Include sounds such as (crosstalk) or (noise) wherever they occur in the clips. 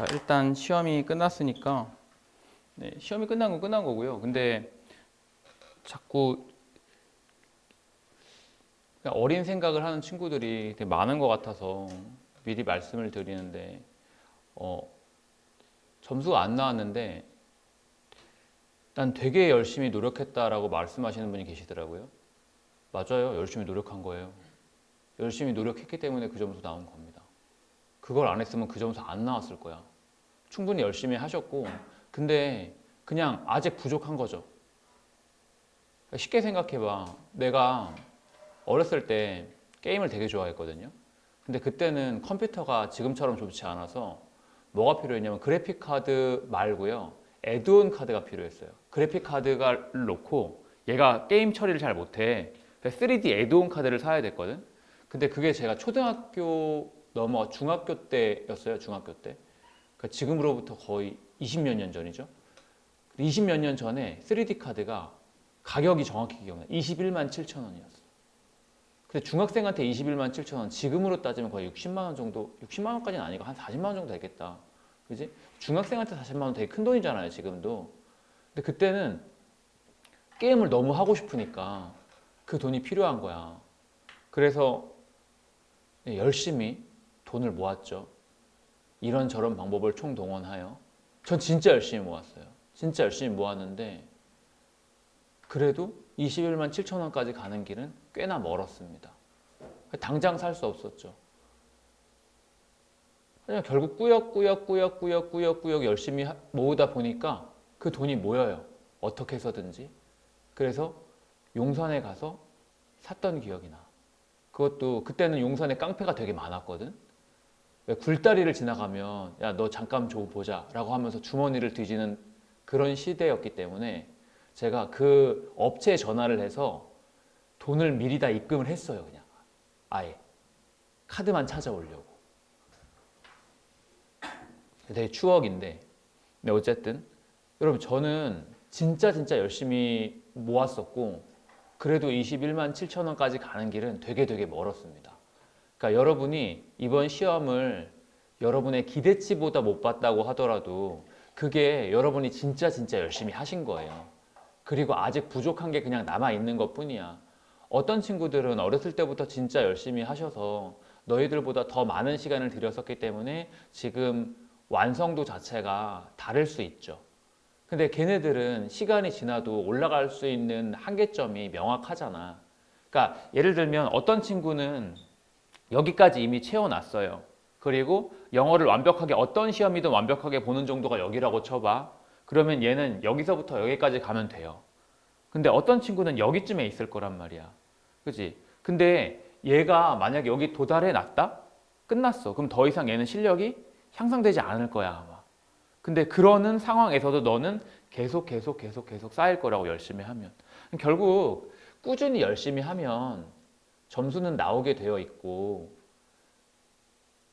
자, 일단 시험이 끝났으니까 네, 시험이 끝난 건 끝난 거고요. 근데 자꾸 어린 생각을 하는 친구들이 되게 많은 것 같아서 미리 말씀을 드리는데 어, 점수가 안 나왔는데 난 되게 열심히 노력했다라고 말씀하시는 분이 계시더라고요. 맞아요. 열심히 노력한 거예요. 열심히 노력했기 때문에 그 점수 나온 겁니다. 그걸 안 했으면 그 점수 안 나왔을 거야. 충분히 열심히 하셨고, 근데 그냥 아직 부족한 거죠. 쉽게 생각해봐. 내가 어렸을 때 게임을 되게 좋아했거든요. 근데 그때는 컴퓨터가 지금처럼 좋지 않아서 뭐가 필요했냐면 그래픽 카드 말고요. 에드온 카드가 필요했어요. 그래픽 카드를 놓고 얘가 게임 처리를 잘 못해. 3D 에드온 카드를 사야 됐거든. 근데 그게 제가 초등학교 넘어 중학교 때였어요. 중학교 때. 그러니까 지금으로부터 거의 20몇 년 전이죠. 20몇 년 전에 3D 카드가 가격이 정확히 기억나. 21만 7천 원이었어. 근데 중학생한테 21만 7천 원, 지금으로 따지면 거의 60만 원 정도, 60만 원까지는 아니고 한 40만 원 정도 되겠다. 그지? 중학생한테 40만 원 되게 큰 돈이잖아요, 지금도. 근데 그때는 게임을 너무 하고 싶으니까 그 돈이 필요한 거야. 그래서 열심히 돈을 모았죠. 이런저런 방법을 총동원하여. 전 진짜 열심히 모았어요. 진짜 열심히 모았는데, 그래도 21만 7천 원까지 가는 길은 꽤나 멀었습니다. 당장 살 수 없었죠. 그냥 결국 꾸역꾸역 꾸역꾸역 꾸역꾸역 열심히 하- 모으다 보니까 그 돈이 모여요. 어떻게 해서든지. 그래서 용산에 가서 샀던 기억이 나. 그것도 그때는 용산에 깡패가 되게 많았거든. 왜 굴다리를 지나가면 야 너 잠깐 줘 보자 라고 하면서 주머니를 뒤지는 그런 시대였기 때문에 제가 그 업체에 전화를 해서 돈을 미리 다 입금을 했어요 그냥. 아예. 카드만 찾아오려고. 되게 추억인데. 근데 어쨌든 여러분 저는 진짜 진짜 열심히 모았었고 그래도 21만 7천 원까지 가는 길은 되게 되게 멀었습니다. 그러니까 여러분이 이번 시험을 여러분의 기대치보다 못 봤다고 하더라도 그게 여러분이 진짜 진짜 열심히 하신 거예요. 그리고 아직 부족한 게 그냥 남아 있는 것 뿐이야. 어떤 친구들은 어렸을 때부터 진짜 열심히 하셔서 너희들보다 더 많은 시간을 들였었기 때문에 지금 완성도 자체가 다를 수 있죠. 근데 걔네들은 시간이 지나도 올라갈 수 있는 한계점이 명확하잖아. 그러니까 예를 들면 어떤 친구는 여기까지 이미 채워놨어요. 그리고 영어를 완벽하게 어떤 시험이든 완벽하게 보는 정도가 여기라고 쳐봐. 그러면 얘는 여기서부터 여기까지 가면 돼요. 근데 어떤 친구는 여기쯤에 있을 거란 말이야. 그지? 근데 얘가 만약에 여기 도달해 놨다? 끝났어. 그럼 더 이상 얘는 실력이 향상되지 않을 거야, 아마. 근데 그러는 상황에서도 너는 계속 계속 계속 계속 쌓일 거라고 열심히 하면. 결국 꾸준히 열심히 하면 점수는 나오게 되어 있고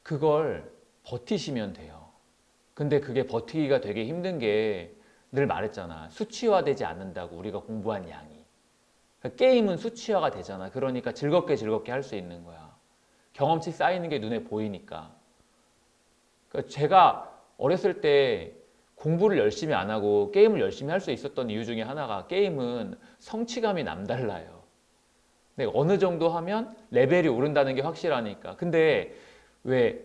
그걸 버티시면 돼요. 근데 그게 버티기가 되게 힘든 게 늘 말했잖아. 수치화되지 않는다고 우리가 공부한 양이. 그러니까 게임은 수치화가 되잖아. 그러니까 즐겁게 즐겁게 할 수 있는 거야. 경험치 쌓이는 게 눈에 보이니까. 그러니까 제가 어렸을 때 공부를 열심히 안 하고 게임을 열심히 할 수 있었던 이유 중에 하나가 게임은 성취감이 남달라요. 근데 어느 정도 하면 레벨이 오른다는 게 확실하니까. 근데 왜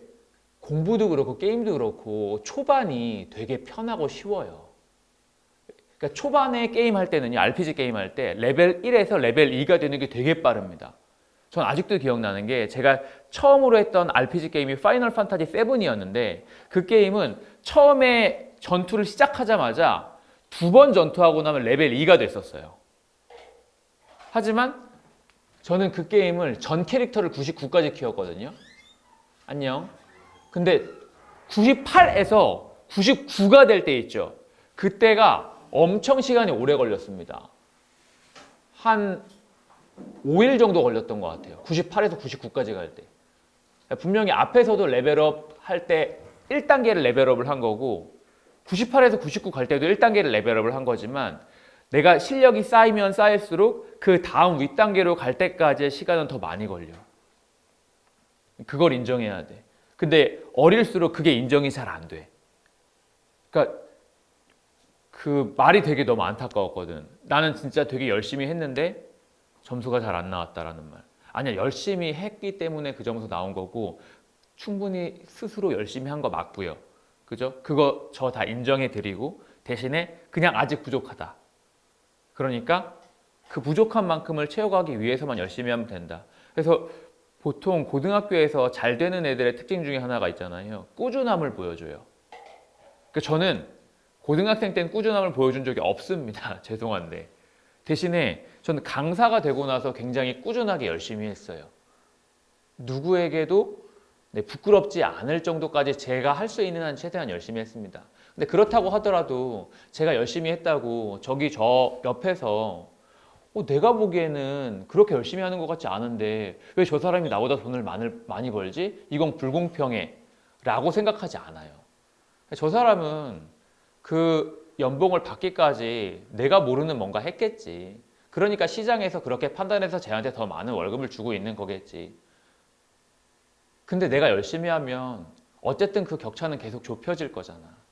공부도 그렇고 게임도 그렇고 초반이 되게 편하고 쉬워요. 그러니까 초반에 게임 할 때는요, RPG 게임 할 때 레벨 1에서 레벨 2가 되는 게 되게 빠릅니다. 전 아직도 기억나는 게 제가 처음으로 했던 RPG 게임이 파이널 판타지 7이었는데 그 게임은 처음에 전투를 시작하자마자 두 번 전투하고 나면 레벨 2가 됐었어요. 하지만 저는 그 게임을 전 캐릭터를 99까지 키웠거든요. 안녕. 근데 98에서 99가 될 때 있죠. 그때가 엄청 시간이 오래 걸렸습니다. 한 5일 정도 걸렸던 것 같아요. 98에서 99까지 갈 때. 분명히 앞에서도 레벨업 할 때 1단계를 레벨업을 한 거고 98에서 99 갈 때도 1단계를 레벨업을 한 거지만 내가 실력이 쌓이면 쌓일수록 그 다음 윗단계로 갈 때까지의 시간은 더 많이 걸려. 그걸 인정해야 돼. 근데 어릴수록 그게 인정이 잘 안 돼. 그러니까 그 말이 되게 너무 안타까웠거든. 나는 진짜 되게 열심히 했는데 점수가 잘 안 나왔다라는 말. 아니야, 열심히 했기 때문에 그 점수 나온 거고 충분히 스스로 열심히 한 거 맞고요. 그죠? 그거 저 다 인정해 드리고 대신에 그냥 아직 부족하다. 그러니까 그 부족한 만큼을 채워가기 위해서만 열심히 하면 된다. 그래서 보통 고등학교에서 잘 되는 애들의 특징 중에 하나가 있잖아요. 꾸준함을 보여줘요. 그 저는 고등학생 때는 꾸준함을 보여준 적이 없습니다. (laughs) 죄송한데. 대신에 저는 강사가 되고 나서 굉장히 꾸준하게 열심히 했어요. 누구에게도 네, 부끄럽지 않을 정도까지 제가 할 수 있는 한 최대한 열심히 했습니다. 근데 그렇다고 하더라도 제가 열심히 했다고 저기 저 옆에서 어, 내가 보기에는 그렇게 열심히 하는 것 같지 않은데 왜 저 사람이 나보다 돈을 많이, 벌지? 이건 불공평해. 라고 생각하지 않아요. 저 사람은 그 연봉을 받기까지 내가 모르는 뭔가 했겠지. 그러니까 시장에서 그렇게 판단해서 쟤한테 더 많은 월급을 주고 있는 거겠지. 근데 내가 열심히 하면 어쨌든 그 격차는 계속 좁혀질 거잖아.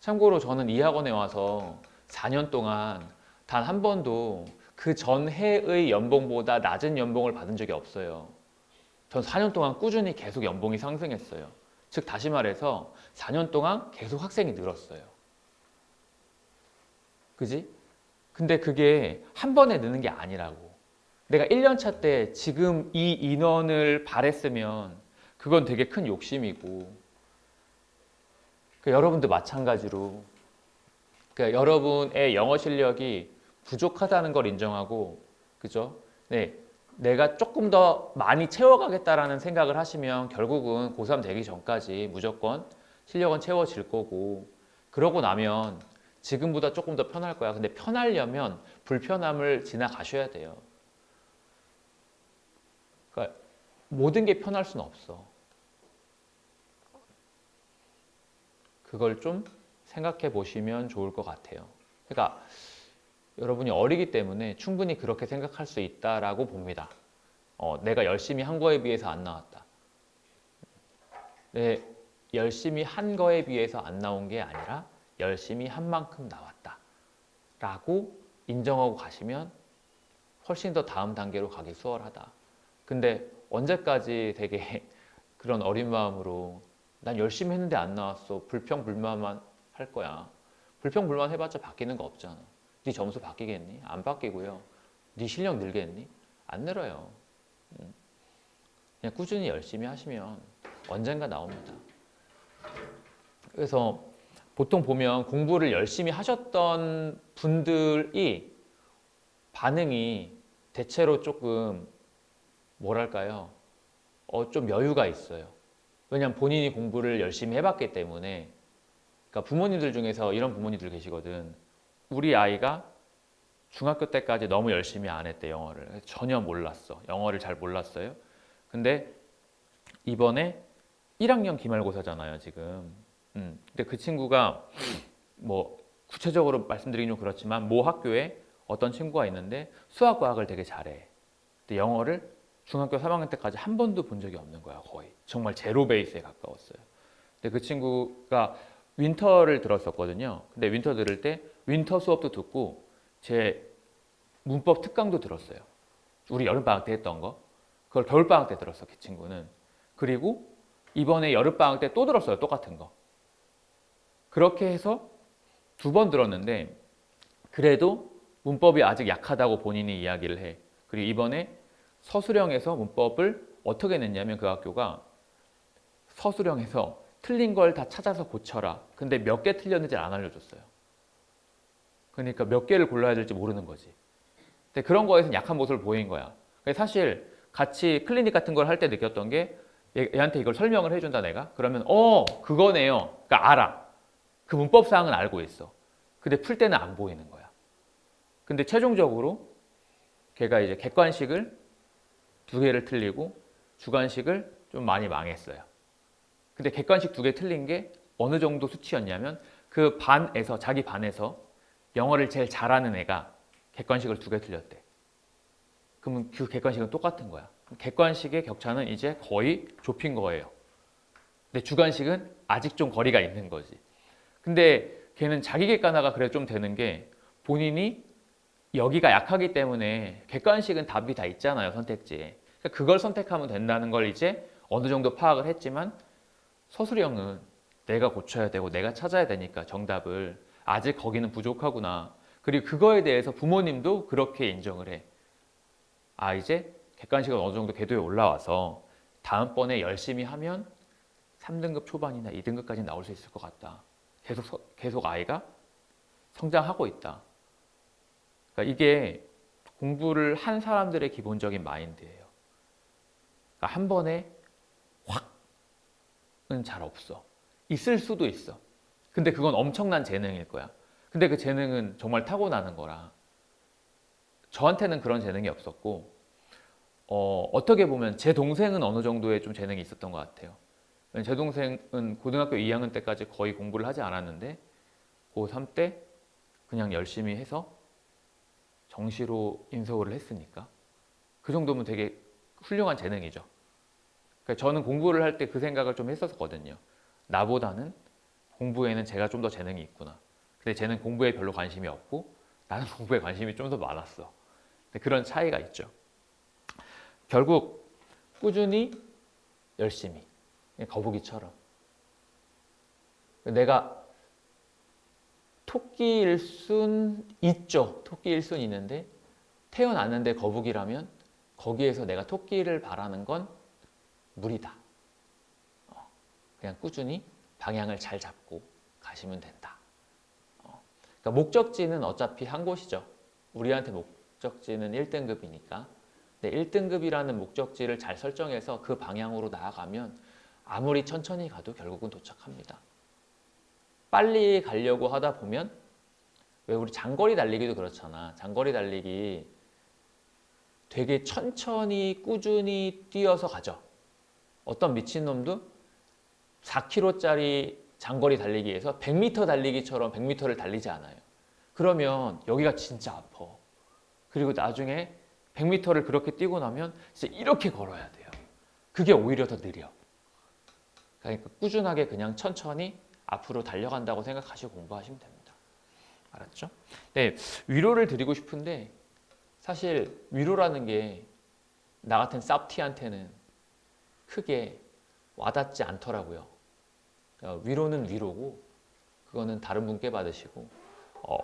참고로 저는 이 학원에 와서 4년 동안 단 한 번도 그 전 해의 연봉보다 낮은 연봉을 받은 적이 없어요. 전 4년 동안 꾸준히 계속 연봉이 상승했어요. 즉 다시 말해서 4년 동안 계속 학생이 늘었어요. 그지? 근데 그게 한 번에 느는 게 아니라고. 내가 1년 차 때 지금 이 인원을 바랬으면 그건 되게 큰 욕심이고. 그 여러분도 마찬가지로. 그 여러분의 영어 실력이 부족하다는 걸 인정하고, 그죠? 네. 내가 조금 더 많이 채워가겠다라는 생각을 하시면 결국은 고3 되기 전까지 무조건 실력은 채워질 거고, 그러고 나면 지금보다 조금 더 편할 거야. 근데 편하려면 불편함을 지나가셔야 돼요. 그러니까 모든 게 편할 수는 없어. 그걸 좀 생각해 보시면 좋을 것 같아요. 그러니까 여러분이 어리기 때문에 충분히 그렇게 생각할 수 있다라고 봅니다. 어, 내가 열심히 한 거에 비해서 안 나왔다. 네, 열심히 한 거에 비해서 안 나온 게 아니라 열심히 한 만큼 나왔다. 라고 인정하고 가시면 훨씬 더 다음 단계로 가기 수월하다. 근데 언제까지 되게 (laughs) 그런 어린 마음으로 난 열심히 했는데 안 나왔어. 불평 불만만 할 거야. 불평 불만 해봤자 바뀌는 거 없잖아. 네 점수 바뀌겠니? 안 바뀌고요. 네 실력 늘겠니? 안 늘어요. 음. 그냥 꾸준히 열심히 하시면 언젠가 나옵니다. 그래서 보통 보면 공부를 열심히 하셨던 분들이 반응이 대체로 조금 뭐랄까요? 어, 좀 여유가 있어요. 왜냐면 본인이 공부를 열심히 해봤기 때문에. 그러니까 부모님들 중에서 이런 부모님들 계시거든. 우리 아이가 중학교 때까지 너무 열심히 안 했대, 영어를. 전혀 몰랐어. 영어를 잘 몰랐어요. 근데 이번에 1학년 기말고사잖아요, 지금. 음, 근데 그 친구가 뭐 구체적으로 말씀드리긴 좀 그렇지만 모 학교에 어떤 친구가 있는데 수학 과학을 되게 잘해. 근데 영어를 중학교 3학년 때까지 한 번도 본 적이 없는 거야, 거의. 정말 제로 베이스에 가까웠어요. 근데 그 친구가 윈터를 들었었거든요. 근데 윈터 들을 때 윈터 수업도 듣고 제 문법 특강도 들었어요. 우리 여름방학 때 했던 거. 그걸 겨울방학 때 들었어, 그 친구는. 그리고 이번에 여름방학 때 또 들었어요, 똑같은 거. 그렇게 해서 두 번 들었는데 그래도 문법이 아직 약하다고 본인이 이야기를 해. 그리고 이번에 서술형에서 문법을 어떻게 냈냐면 그 학교가 서술형에서 틀린 걸 다 찾아서 고쳐라. 근데 몇 개 틀렸는지 안 알려줬어요. 그러니까 몇 개를 골라야 될지 모르는 거지. 근데 그런 거에서는 약한 모습을 보인 거야. 사실 같이 클리닉 같은 걸 할 때 느꼈던 게 얘, 얘한테 이걸 설명을 해준다 내가 그러면 어 그거네요. 그러니까 알아. 그 문법 사항은 알고 있어. 근데 풀 때는 안 보이는 거야. 근데 최종적으로 걔가 이제 객관식을 두 개를 틀리고 주관식을 좀 많이 망했어요. 근데 객관식 두 개 틀린 게 어느 정도 수치였냐면 그 반에서 자기 반에서 영어를 제일 잘하는 애가 객관식을 두 개 틀렸대. 그러면 그 객관식은 똑같은 거야. 객관식의 격차는 이제 거의 좁힌 거예요. 근데 주관식은 아직 좀 거리가 있는 거지. 근데 걔는 자기 객관화가 그래 좀 되는 게 본인이 여기가 약하기 때문에 객관식은 답이 다 있잖아요 선택지에 그러니까 그걸 선택하면 된다는 걸 이제 어느 정도 파악을 했지만 서술형은 내가 고쳐야 되고 내가 찾아야 되니까 정답을 아직 거기는 부족하구나 그리고 그거에 대해서 부모님도 그렇게 인정을 해. 아 이제 객관식은 어느 정도 궤도에 올라와서 다음번에 열심히 하면 3등급 초반이나 2등급까지 나올 수 있을 것 같다. 계속 서- 계속 아이가 성장하고 있다. 그러니까 이게 공부를 한 사람들의 기본적인 마인드예요. 그러니까 한 번에 확은 잘 없어. 있을 수도 있어. 근데 그건 엄청난 재능일 거야. 근데 그 재능은 정말 타고나는 거라. 저한테는 그런 재능이 없었고, 어, 어떻게 보면 제 동생은 어느 정도의 좀 재능이 있었던 것 같아요. 제 동생은 고등학교 2학년 때까지 거의 공부를 하지 않았는데, 고3 때 그냥 열심히 해서 정시로 인서울을 했으니까. 그 정도면 되게 훌륭한 재능이죠. 그러니까 저는 공부를 할 때 그 생각을 좀 했었거든요. 나보다는 공부에는 제가 좀 더 재능이 있구나. 근데 쟤는 공부에 별로 관심이 없고 나는 (laughs) 공부에 관심이 좀 더 많았어. 그런 차이가 있죠. 결국 꾸준히 열심히 거북이처럼 내가 토끼일 순 있죠. 토끼일 순 있는데 태어났는데 거북이라면 거기에서 내가 토끼를 바라는 건 무리다. 어, 그냥 꾸준히 방향을 잘 잡고 가시면 된다. 어, 그러니까 목적지는 어차피 한 곳이죠. 우리한테 목적지는 1등급이니까. 근데 1등급이라는 목적지를 잘 설정해서 그 방향으로 나아가면 아무리 천천히 가도 결국은 도착합니다. 빨리 가려고 하다 보면 왜 우리 장거리 달리기도 그렇잖아. 장거리 달리기 되게 천천히 꾸준히 뛰어서 가죠. 어떤 미친놈도 4km짜리 장거리 달리기에서 100m 달리기처럼 100m를 달리지 않아요. 그러면 여기가 진짜 아파. 그리고 나중에 100m를 그렇게 뛰고 나면 진짜 이렇게 걸어야 돼요. 그게 오히려 더 느려. 그러니까 꾸준하게 그냥 천천히 앞으로 달려간다고 생각하시고 공부하시면 됩니다. 알았죠? 네, 위로를 드리고 싶은데 사실 위로라는 게 나 같은 쌉티한테는 크게 와닿지 않더라고요. 어, 위로는 위로고 그거는 다른 분께 받으시고 어,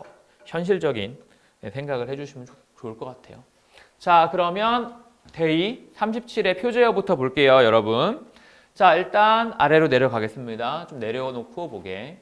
현실적인 생각을 해주시면 좋- 좋을 것 같아요. 자 그러면 데이 37의 표제어부터 볼게요, 여러분. 자 일단 아래로 내려가겠습니다. 좀 내려놓고 보게.